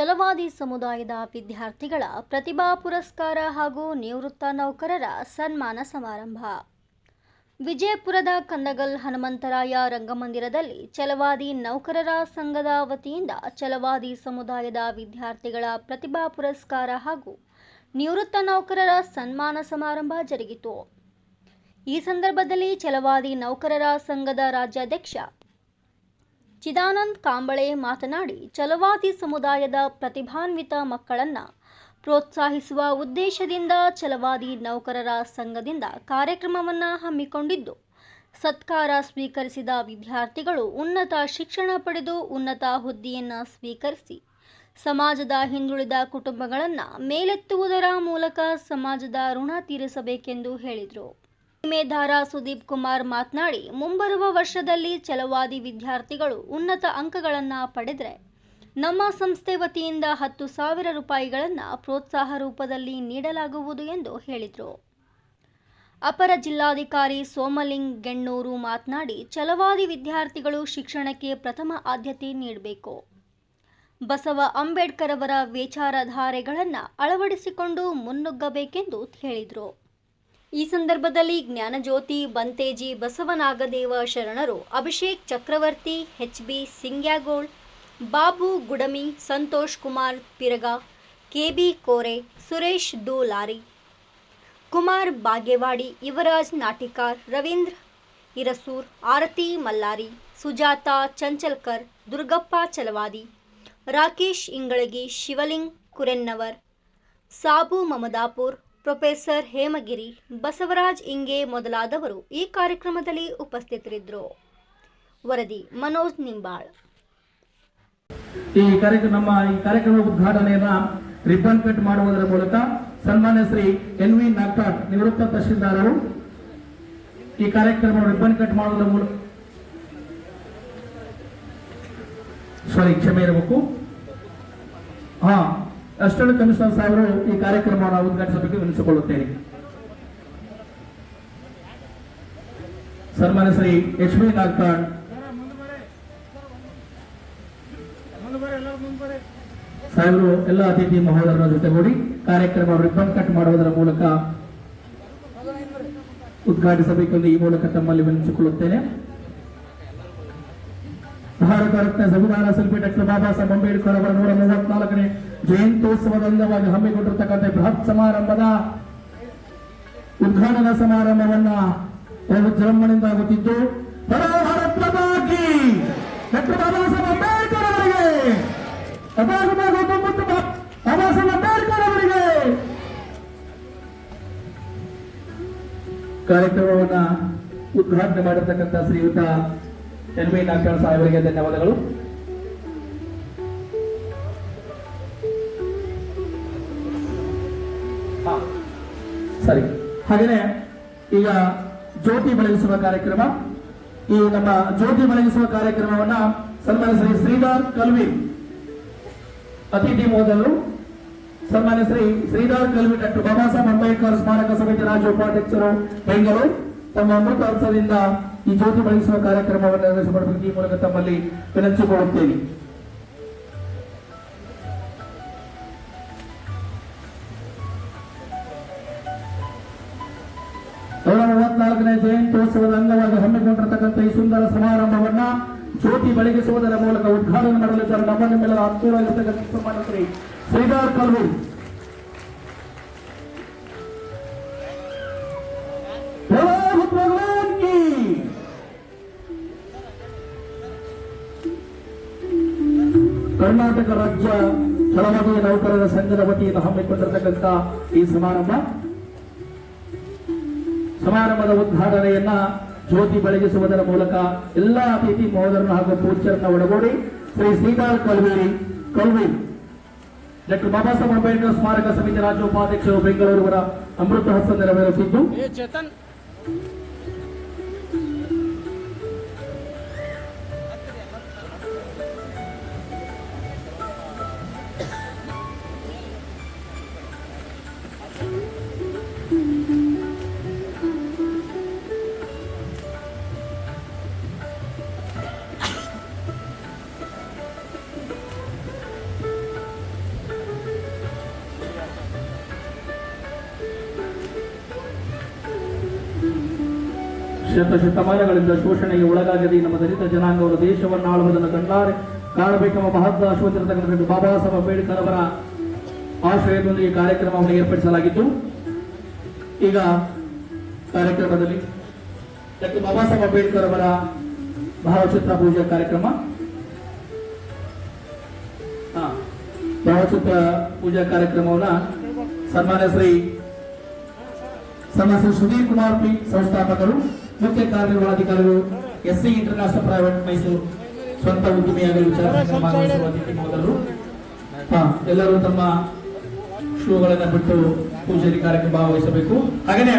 ಛಲವಾದಿ ಸಮುದಾಯದ ವಿದ್ಯಾರ್ಥಿಗಳ ಪ್ರತಿಭಾ ಪುರಸ್ಕಾರ ಹಾಗೂ ನಿವೃತ್ತ ನೌಕರರ ಸನ್ಮಾನ ಸಮಾರಂಭ. ವಿಜಯಪುರದ ಕಂದಗಲ್ ಹನುಮಂತರಾಯ ರಂಗಮಂದಿರದಲ್ಲಿ ಛಲವಾದಿ ನೌಕರರ ಸಂಘದ ವತಿಯಿಂದ ಛಲವಾದಿ ಸಮುದಾಯದ ವಿದ್ಯಾರ್ಥಿಗಳ ಪ್ರತಿಭಾ ಪುರಸ್ಕಾರ ಹಾಗೂ ನಿವೃತ್ತ ನೌಕರರ ಸನ್ಮಾನ ಸಮಾರಂಭ ಜರುಗಿತು. ಈ ಸಂದರ್ಭದಲ್ಲಿ ಛಲವಾದಿ ನೌಕರರ ಸಂಘದ ರಾಜ್ಯಾಧ್ಯಕ್ಷ ಚಿದಾನಂದ್ ಕಾಂಬಳೆ ಮಾತನಾಡಿ ಚಲವಾದಿ ಸಮುದಾಯದ ಪ್ರತಿಭಾನ್ವಿತ ಮಕ್ಕಳನ್ನು ಪ್ರೋತ್ಸಾಹಿಸುವ ಉದ್ದೇಶದಿಂದ ಛಲವಾದಿ ನೌಕರರ ಸಂಘದಿಂದ ಕಾರ್ಯಕ್ರಮವನ್ನು ಹಮ್ಮಿಕೊಂಡಿದ್ದು, ಸತ್ಕಾರ ಸ್ವೀಕರಿಸಿದ ವಿದ್ಯಾರ್ಥಿಗಳು ಉನ್ನತ ಶಿಕ್ಷಣ ಪಡೆದು ಉನ್ನತ ಹುದ್ದೆಯನ್ನು ಸ್ವೀಕರಿಸಿ, ಸಮಾಜದ ಹಿಂದುಳಿದ ಕುಟುಂಬಗಳನ್ನು ಮೇಲೆತ್ತುವುದರ ಮೂಲಕ ಸಮಾಜದ ಋಣ ತೀರಿಸಬೇಕೆಂದು ಹೇಳಿದರು. ಉದ್ದಿಮೆದಾರ ಸುದೀಪ್ ಕುಮಾರ್ ಮಾತನಾಡಿ, ಮುಂಬರುವ ವರ್ಷದಲ್ಲಿ ಚಲವಾದಿ ವಿದ್ಯಾರ್ಥಿಗಳು ಉನ್ನತ ಅಂಕಗಳನ್ನು ಪಡೆದರೆ ನಮ್ಮ ಸಂಸ್ಥೆ ವತಿಯಿಂದ ಹತ್ತು ಸಾವಿರ ರೂಪಾಯಿಗಳನ್ನು ಪ್ರೋತ್ಸಾಹ ರೂಪದಲ್ಲಿ ನೀಡಲಾಗುವುದು ಎಂದು ಹೇಳಿದರು. ಅಪರ ಜಿಲ್ಲಾಧಿಕಾರಿ ಸೋಮಲಿಂಗ್ ಗೆಣ್ಣೂರು ಮಾತನಾಡಿ ಚಲವಾದಿ ವಿದ್ಯಾರ್ಥಿಗಳು ಶಿಕ್ಷಣಕ್ಕೆ ಪ್ರಥಮ ಆದ್ಯತೆ ನೀಡಬೇಕು. ಬಸವ ಅಂಬೇಡ್ಕರ್ ಅವರ ವಿಚಾರಧಾರೆಗಳನ್ನು ಅಳವಡಿಸಿಕೊಂಡು ಮುನ್ನುಗ್ಗಬೇಕೆಂದು ಹೇಳಿದರು. ಈ ಸಂದರ್ಭದಲ್ಲಿ ಜ್ಞಾನಜ್ಯೋತಿ, ಬಂತೇಜಿ, ಬಸವನಾಗದೇವ ಶರಣರು, Abhishek Chakravarti, H B Singyagol, Babu Gudami, Santosh Kumar Piraga, K B Kore, Suresh Dulari, Kumar Bagewadi, Yuvaraj Natikar, Ravindra Irasur, Arati Mallari, Sujata Chanchalkar, Durgappa Chalavadi, Rakesh Ingalagi, Shivaling Kurennavar, Sabu Mamadapur professor Hemagiri Basavaraj Inge ಮೊದಲಾದವರು ಈ ಕಾರ್ಯಕ್ರಮದಲ್ಲಿ ಉಪಸ್ಥಿತರಿದ್ದರು. ವರದಿ ಮನೋಜ್ ನಿಂಬಾಳ್. ಈ ಕಾರ್ಯಕ್ರಮ ನಮ್ಮ ಈ ಕಾರ್ಯಕ್ರಮ ಉದ್ಘಾಟನೆಯನ್ನ ರಿಬ್ಬನ್ ಕಟ್ ಮಾಡುವುದರ ಮೂಲಕ ಸನ್ಮಾನ್ಯ ಶ್ರೀ ಎನ್ ವಿ ನಾಗ್ಪಾಟ್ ನಿವೃತ್ತ ತಹಶೀಲ್ದಾರರು ಈ ಕಾರ್ಯಕ್ರಮ ರಿಬ್ಬನ್ ಕಟ್ ಮಾಡುವುದರ ಮೂಲಕ ಸಾರಿ ಕ್ಷಮೆ ಇರಬೇಕು. ಹಾ ಅಸಿಸ್ಟೆಂಟ್ ಕಮಿಷನರ್ ಸಾಹೇಬರು ಈ ಕಾರ್ಯಕ್ರಮವನ್ನು ಉದ್ಘಾಟಿಸಬೇಕು ವಿನಿಸಿಕೊಳ್ಳುತ್ತೇನೆ ಸನ್ಮಾನ್ಯ ಶ್ರೀ ಎಚ್ ಬಿ ನಾಗ್ತಾಳ್ ಸಾಹೇಬರು ಎಲ್ಲ ಅತಿಥಿ ಮಹೋದರರ ಜೊತೆಗೂಡಿ ಕಾರ್ಯಕ್ರಮ ರಿಬ್ಬನ್ ಕಟ್ ಮಾಡುವುದರ ಮೂಲಕ ಉದ್ಘಾಟಿಸಬೇಕೆಂದು ಈ ಮೂಲಕ ತಮ್ಮಲ್ಲಿ ವಿನಿಸಿಕೊಳ್ಳುತ್ತೇನೆ ಭಾರತ ರತ್ನ ಸಂವಿಧಾನ ಶಿಲ್ಪಿ ಡಾಕ್ಟರ್ ಬಾಬಾ ಸಾಹೇಬ್ ಅಂಬೇಡ್ಕರ್ ಅವರ ನೂರ ಮೂವತ್ನಾಲ್ಕನೇ ಜಯಂತ್ಯೋತ್ಸವದ ಅಂಗವಾಗಿ ಹಮ್ಮಿಕೊಂಡಿರ್ತಕ್ಕಂಥ ಬೃಹತ್ ಸಮಾರಂಭದ ಉದ್ಘಾಟನಾ ಸಮಾರಂಭವನ್ನ ವಿಜೃಂಭಣೆಯಿಂದ ಆಗುತ್ತಿದ್ದು ಕಾರ್ಯಕ್ರಮವನ್ನು ಉದ್ಘಾಟನೆ ಮಾಡಿರ್ತಕ್ಕಂಥ ಶ್ರೀಯುತ ಎನ್ ವಿ ನಾಗ್ಯಾಳ್ ಸಾಹೇಬರಿಗೆ ಧನ್ಯವಾದಗಳು. ಸರಿ. ಹಾಗೇನೆ ಈಗ ಜ್ಯೋತಿ ಬೆಳಗಿಸುವ ಕಾರ್ಯಕ್ರಮ. ಈ ನಮ್ಮ ಜ್ಯೋತಿ ಬೆಳಗಿಸುವ ಕಾರ್ಯಕ್ರಮವನ್ನ ಸನ್ಮಾನ್ಯ ಶ್ರೀ ಶ್ರೀಧರ್ ಕಲ್ವಿ ಅತಿಥಿ ಮೋದಲು, ಸನ್ಮಾನ್ಯ ಶ್ರೀ ಶ್ರೀಧರ್ ಕಲ್ವಿ ಡಾಕ್ಟರ್ ಬಾಬಾ ಸಾಹೇಬ್ ಅಂಬೇಡ್ಕರ್ ಸ್ಮಾರಕ ಸಮಿತಿ ರಾಜ್ಯ ಉಪಾಧ್ಯಕ್ಷರು ಬೆಂಗಳೂರು ತಮ್ಮ ಅಮೃತ ಈ ಜ್ಯೋತಿ ಬೆಳಗಿಸುವ ಕಾರ್ಯಕ್ರಮವನ್ನು ನಿರ್ವಹಿಸಬೇಕು ಈ ಮೂಲಕ ತಮ್ಮಲ್ಲಿ ವಿನಂತಿಸಿಕೊಳ್ಳುತ್ತೇನೆ. ನಾಲ್ಕನೇ ಜಯಂತ್ಯೋತ್ಸವದ ಅಂಗವಾಗಿ ಹಮ್ಮಿಕೊಂಡಿರತಕ್ಕಂಥ ಈ ಸುಂದರ ಸಮಾರಂಭವನ್ನ ಜ್ಯೋತಿ ಬೆಳಗಿಸುವುದರ ಮೂಲಕ ಉದ್ಘಾಟನೆ ಮಾಡಲಿದ್ದಾರೆ. ನಮ್ಮನ್ನೆಲ್ಲ ಆತ್ಮೀಯರಾಗಿರ್ತಕ್ಕಂಥ ಸನ್ಮಾನಶ್ರೀ ಶ್ರೀಧರ್ ಕಲ್ವೂರ್ ಕರ್ನಾಟಕ ರಾಜ್ಯ ಕೆಳವಣಿ ನೌಕರರ ಸಂಘದ ವತಿಯಿಂದ ಹಮ್ಮಿಕೊಂಡಿರತಕ್ಕಂಥ ಈ ಸಮಾರಂಭ. ಸಮಾರಂಭದ ಉದ್ಘಾಟನೆಯನ್ನ ಜ್ಯೋತಿ ಬೆಳಗಿಸುವುದರ ಮೂಲಕ ಎಲ್ಲ ಅತಿಥಿ ಮಹೋದರನ್ನು ಹಾಗೂ ಪೂಜ್ಯರನ್ನ ಒಳಗೂಡಿ ಶ್ರೀ ಶ್ರೀಕಾಲ್ ಕಲ್ವೇರಿ ಕಲ್ವೇರಿ, ಡಾಕ್ಟರ್ ಬಾಬಾ ಸಾಹೇಬ್ ಅಂಬೇಡ್ಕರ್ ಸ್ಮಾರಕ ಸಮಿತಿ ರಾಜ್ಯ ಉಪಾಧ್ಯಕ್ಷರು ಬೆಂಗಳೂರು ಅಮೃತ ಹಸ್ತ ನೆರವೇರಿಸಿದ್ದು ಶತಶತಮಾನಗಳಿಂದ ಶೋಷಣೆಗೆ ಒಳಗಾಗದೆ ನಮ್ಮ ದಲಿತ ಜನಾಂಗವರು ದೇಶವನ್ನು ಆಳುವುದನ್ನು ಕಂಡಾರೆ ಕಾಣಬೇಕೆಂಬ ಮಹತ್ವ ಆಶುಪತ್ರಿ ಬಾಬಾ ಸಾಹೇಬ್ ಅಂಬೇಡ್ಕರ್ ಅವರ ಆಶ್ರಯದೊಂದಿಗೆ ಕಾರ್ಯಕ್ರಮವನ್ನು ಏರ್ಪಡಿಸಲಾಗಿತ್ತು ಈಗ ಕಾರ್ಯಕ್ರಮದಲ್ಲಿ ಡಾಕ್ಟರ್ ಬಾಬಾ ಸಾಹೇಬ್ ಅಂಬೇಡ್ಕರ್ ಅವರ ಭಾವಚಿತ್ರ ಪೂಜೆ ಕಾರ್ಯಕ್ರಮ. ಭಾವಚಿತ್ರ ಪೂಜಾ ಕಾರ್ಯಕ್ರಮವನ್ನ ಸನ್ಮಾನ್ಯ ಶ್ರೀ ಸನ್ಮಾನ್ಯ ಶ್ರೀ ಸುಧೀರ್ ಕುಮಾರ್ ಪಿ ಸಂಸ್ಥಾಪಕರು ಮುಖ್ಯ ಕಾರ್ಯನಿರ್ವಹಣಾಧಿಕಾರಿಗಳು S C international private Mysuru ಸ್ವಂತ ಉದ್ಯಮಿಯಾಗಲು ವಿಚಾರ ಭಾಗವಹಿಸುವ ಮೊದಲು ಎಲ್ಲರೂ ತಮ್ಮ ಶೂಗಳನ್ನ ಬಿಟ್ಟು ಪೂಜಾರಿ ಕಾರ್ಯಕ್ರಮ ಭಾಗವಹಿಸಬೇಕು. ಹಾಗೇನೆ,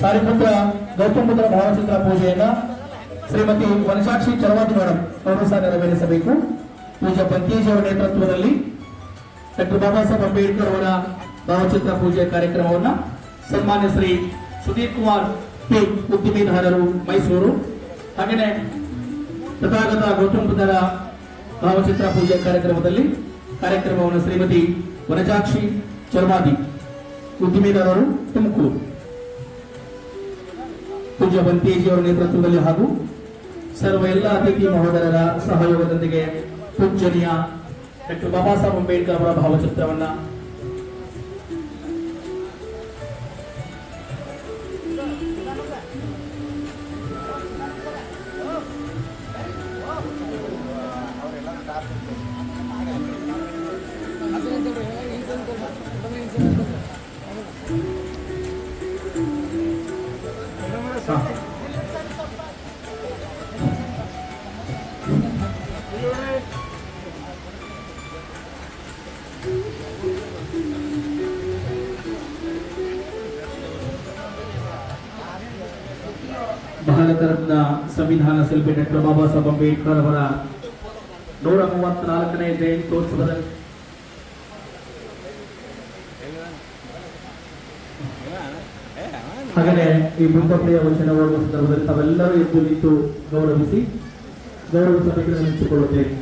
ಸಾರಿಪುತ್ರ ಗೌತಮ್ ಬುದ್ಧರ ಭಾವಚಿತ್ರ ಪೂಜೆಯನ್ನ ಶ್ರೀಮತಿ ವನಸಾಕ್ಷಿ ಚರವಾದಿ ಮೇಡಮ್ ಅವರು ಸಹ ನೆರವೇರಿಸಬೇಕು. ಪೂಜಾ ಪಂತೇಜ್ ಅವರ ನೇತೃತ್ವದಲ್ಲಿ ಡಾಕ್ಟರ್ ಬಾಬಾ ಸಾಹೇಬ್ ಅಂಬೇಡ್ಕರ್ ಅವರ ಭಾವಚಿತ್ರ ಪೂಜೆ ಕಾರ್ಯಕ್ರಮವನ್ನ ಸನ್ಮಾನ್ಯ ಶ್ರೀ ಸುಧೀರ್ ಕುಮಾರ್ ಪಿ ಉದ್ದಿಮೆದಾರರು ಮೈಸೂರು. ಹಾಗೆಯೇ ತಥಾಗತ ಗೌತಮ್ ಬುದ್ಧರ ಭಾವಚಿತ್ರ ಪೂಜೆ ಕಾರ್ಯಕ್ರಮದಲ್ಲಿ ಕಾರ್ಯಕ್ರಮವನ್ನು ಶ್ರೀಮತಿ ವನಜಾಕ್ಷಿ ಚರ್ಮಾದಿ ಉದ್ದಿಮೆದಾರರು ತುಮಕೂರು. ಪೂಜಾ ಬಂತೇಜಿ ಅವರ ನೇತೃತ್ವದಲ್ಲಿ ಹಾಗೂ ಸರ್ವ ಎಲ್ಲ ಅತಿಥಿ ಮಹೋದರರ ಸಹಯೋಗದೊಂದಿಗೆ ಪೂಜ್ಯನೀಯ ಡಾಕ್ಟರ್ ಬಾಬಾ ಸಾಹೇಬ್ ಅಂಬೇಡ್ಕರ್ ಅವರ ಭಾವಚಿತ್ರವನ್ನ ಭಾರತ ರತ್ನ ಸಂವಿಧಾನ ಶಿಲ್ಪಿ ಬಾಬಾ ಸಾಹೇಬ್ ಅಂಬೇಡ್ಕರ್ ಅವರ ನೂರ ಮೂವತ್ನಾಲ್ಕನೇ ಜಯಂತ್ಯೋತ್ಸವದ ಹಾಗೆಯೇ ಈ ಮುಂದಪ್ಪೆಯ ವಚನ ಓಡುವ ಸಂದರ್ಭದಲ್ಲಿ ತಾವೆಲ್ಲರೂ ಎದ್ದು ನಿಂತು ಗೌರವಿಸಿ ಗೌರವಿಸಬೇಕೆಂದು ನೆನೆಸಿಕೊಳ್ಳುತ್ತೇವೆ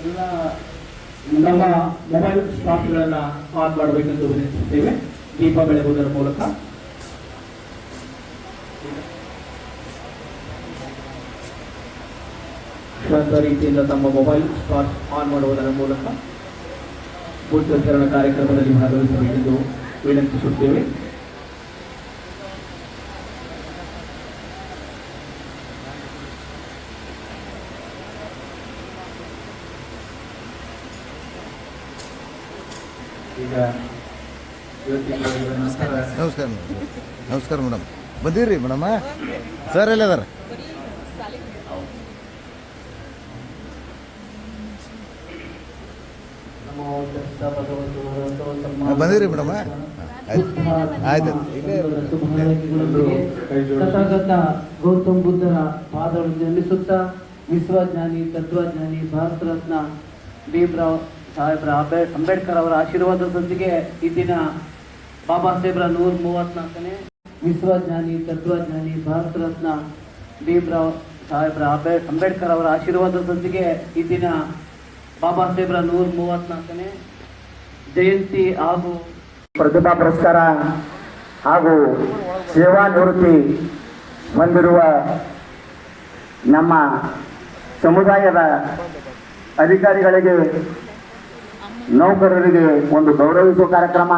ಎಲ್ಲ ನಮ್ಮ ಮೊಬೈಲ್ ಸ್ಟಾಕ್ಗಳನ್ನ ಆನ್ ಮಾಡಬೇಕೆಂದು ವಿನಂತಿಸುತ್ತೇವೆ. ದೀಪ ಬೆಳಗುವುದರ ಮೂಲಕ. ಶಾಂತ ರೀತಿಯಿಂದ ತಮ್ಮ ಮೊಬೈಲ್ ಸ್ಟಾಕ್ ಆನ್ ಮಾಡುವುದರ ಮೂಲಕ ಬುದ್ಧಾಚರಣ ಕಾರ್ಯಕ್ರಮದಲ್ಲಿ ಭಾಗವಹಿಸಬೇಕೆಂದು ವಿನಂತಿಸುತ್ತೇವೆ. ಈಗ ನಮಸ್ಕಾರ. ಮೇಡಮ್. ನಮಸ್ಕಾರ ಮೇಡಮ್. ಬಂದಿರಿ ಮೇಡಮ್ಮ ಸರ್ ಎಲ್ಲದಾರ ಬಂದಿರಿ ಮೇಡಮ್. ಆಯ್ತು. ತಥಾಗತ ಗೌತಮ್ ಬುದ್ಧರ ಪಾದವನ್ನು ನೆಲೆಸುತ್ತಾ ವಿಶ್ವಜ್ಞಾನಿ ತತ್ವಜ್ಞಾನಿ ಭಾರತ ರತ್ನ ಭೀಮ್ರಾವ್ ಸಾಹೇಬ್ರ ಅಂಬೇ, ಅಂಬೇಡ್ಕರ್ ಅವರ ಆಶೀರ್ವಾದದೊಂದಿಗೆ ಈ ದಿನ ಬಾಬಾ ಸಾಹೇಬ್ರ ನೂರ ಮೂವತ್ನಾಲ್ಕನೇ ವಿಶ್ವಜ್ಞಾನಿ ತತ್ವಜ್ಞಾನಿ ಭಾರತ ರತ್ನ ಭೀಮ್ರಾವ್ ಸಾಹೇಬ್ರ ಅಂಬೇ, ಅಂಬೇಡ್ಕರ್ ಅವರ ಆಶೀರ್ವಾದದೊಂದಿಗೆ ಈ ದಿನ ಬಾಬಾ ಸಾಹೇಬ್ರ ನೂರ ಮೂವತ್ನಾಲ್ಕನೇ ಜಯಂತಿ ಹಾಗೂ ಪ್ರತಿಭಾ ಪುರಸ್ಕಾರ ಹಾಗೂ ಸೇವಾ ನಿವೃತ್ತಿ ಹೊಂದಿರುವ ನಮ್ಮ ಸಮುದಾಯದ ಅಧಿಕಾರಿಗಳಿಗೆ ನೌಕರರಿಗೆ ಒಂದು ಗೌರವಿಸುವ ಕಾರ್ಯಕ್ರಮ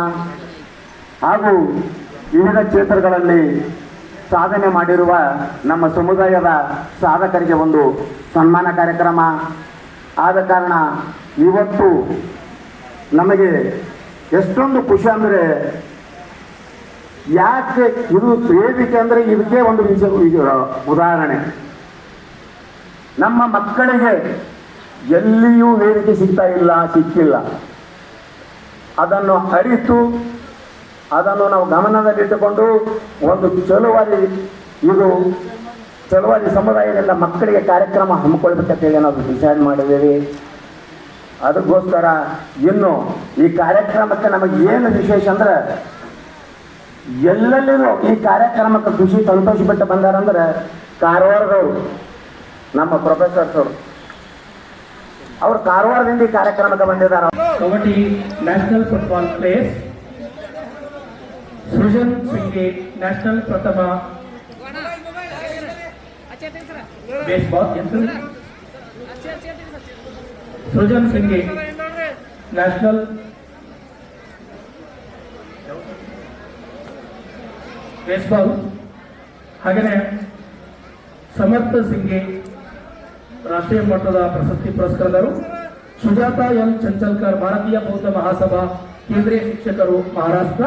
ಹಾಗೂ ವಿವಿಧ ಕ್ಷೇತ್ರಗಳಲ್ಲಿ ಸಾಧನೆ ಮಾಡಿರುವ ನಮ್ಮ ಸಮುದಾಯದ ಸಾಧಕರಿಗೆ ಒಂದು ಸನ್ಮಾನ ಕಾರ್ಯಕ್ರಮ. ಆದ ಕಾರಣ ಇವತ್ತು ನಮಗೆ ಎಷ್ಟೊಂದು ಖುಷಿ ಅಂದರೆ ಯಾಕೆ ಇದು ವೇದಿಕೆ ಅಂದರೆ ಇದಕ್ಕೆ ಒಂದು ವಿಷಯ ಉದಾಹರಣೆ. ನಮ್ಮ ಮಕ್ಕಳಿಗೆ ಎಲ್ಲಿಯೂ ವೇದಿಕೆ ಸಿಗ್ತಾ ಇಲ್ಲ, ಸಿಕ್ಕಿಲ್ಲ. ಅದನ್ನು ಅರಿತು, ಅದನ್ನು ನಾವು ಗಮನದಲ್ಲಿಟ್ಟುಕೊಂಡು ಒಂದು ಚಳುವಳಿ, ಇದು ಚಳುವಳಿ ಸಮುದಾಯದಿಂದ ಮಕ್ಕಳಿಗೆ ಕಾರ್ಯಕ್ರಮ ಹಮ್ಮಿಕೊಳ್ಬೇಕಂತೇಳಿ ನಾವು ಡಿಸೈಡ್ ಮಾಡಿದ್ದೀವಿ. ಅದಕ್ಕೋಸ್ಕರ ಇನ್ನು ಈ ಕಾರ್ಯಕ್ರಮಕ್ಕೆ ನಮಗೆ ಏನು ವಿಶೇಷ ಅಂದ್ರೆ, ಎಲ್ಲೆಲ್ಲಿನೂ ಈ ಕಾರ್ಯಕ್ರಮಕ್ಕೆ ಖುಷಿ ಸಂತೋಷ ಬಿಟ್ಟು ಬಂದಾರಂದ್ರೆ ಕಾರವಾರದವರು, ನಮ್ಮ ಪ್ರೊಫೆಸರ್ಸ್ ಅವರು. ಅವರು ಕಾರವಾರದಿಂದ ಈ ಕಾರ್ಯಕ್ರಮಕ್ಕೆ ಬಂದಿದ್ದಾರೆ kabaddi national football players Srujan Singe national ಪ್ರಥಮ ಬೇಸ್ಬಾಲ್ ಹೆಸರು ಸೃಜನ್ ಸಿಂಗೆ ನ್ಯಾಷನಲ್ ಬೇಸ್ಬಾಲ್ ಹಾಗೆಯೇ ಸಮರ್ಥ ಸಿಂಗೆ ರಾಷ್ಟ್ರೀಯ ಮಟ್ಟದ ಪ್ರಶಸ್ತಿ ಪುರಸ್ಕೃತರು ಸುಜಾತ ಎಂ ಚಂಚಲ್ಕರ್ ಭಾರತೀಯ ಬೌದ್ಧ ಮಹಾಸಭಾ ಕೇಂದ್ರೀಯ ಶಿಕ್ಷಕರು ಮಹಾರಾಷ್ಟ್ರ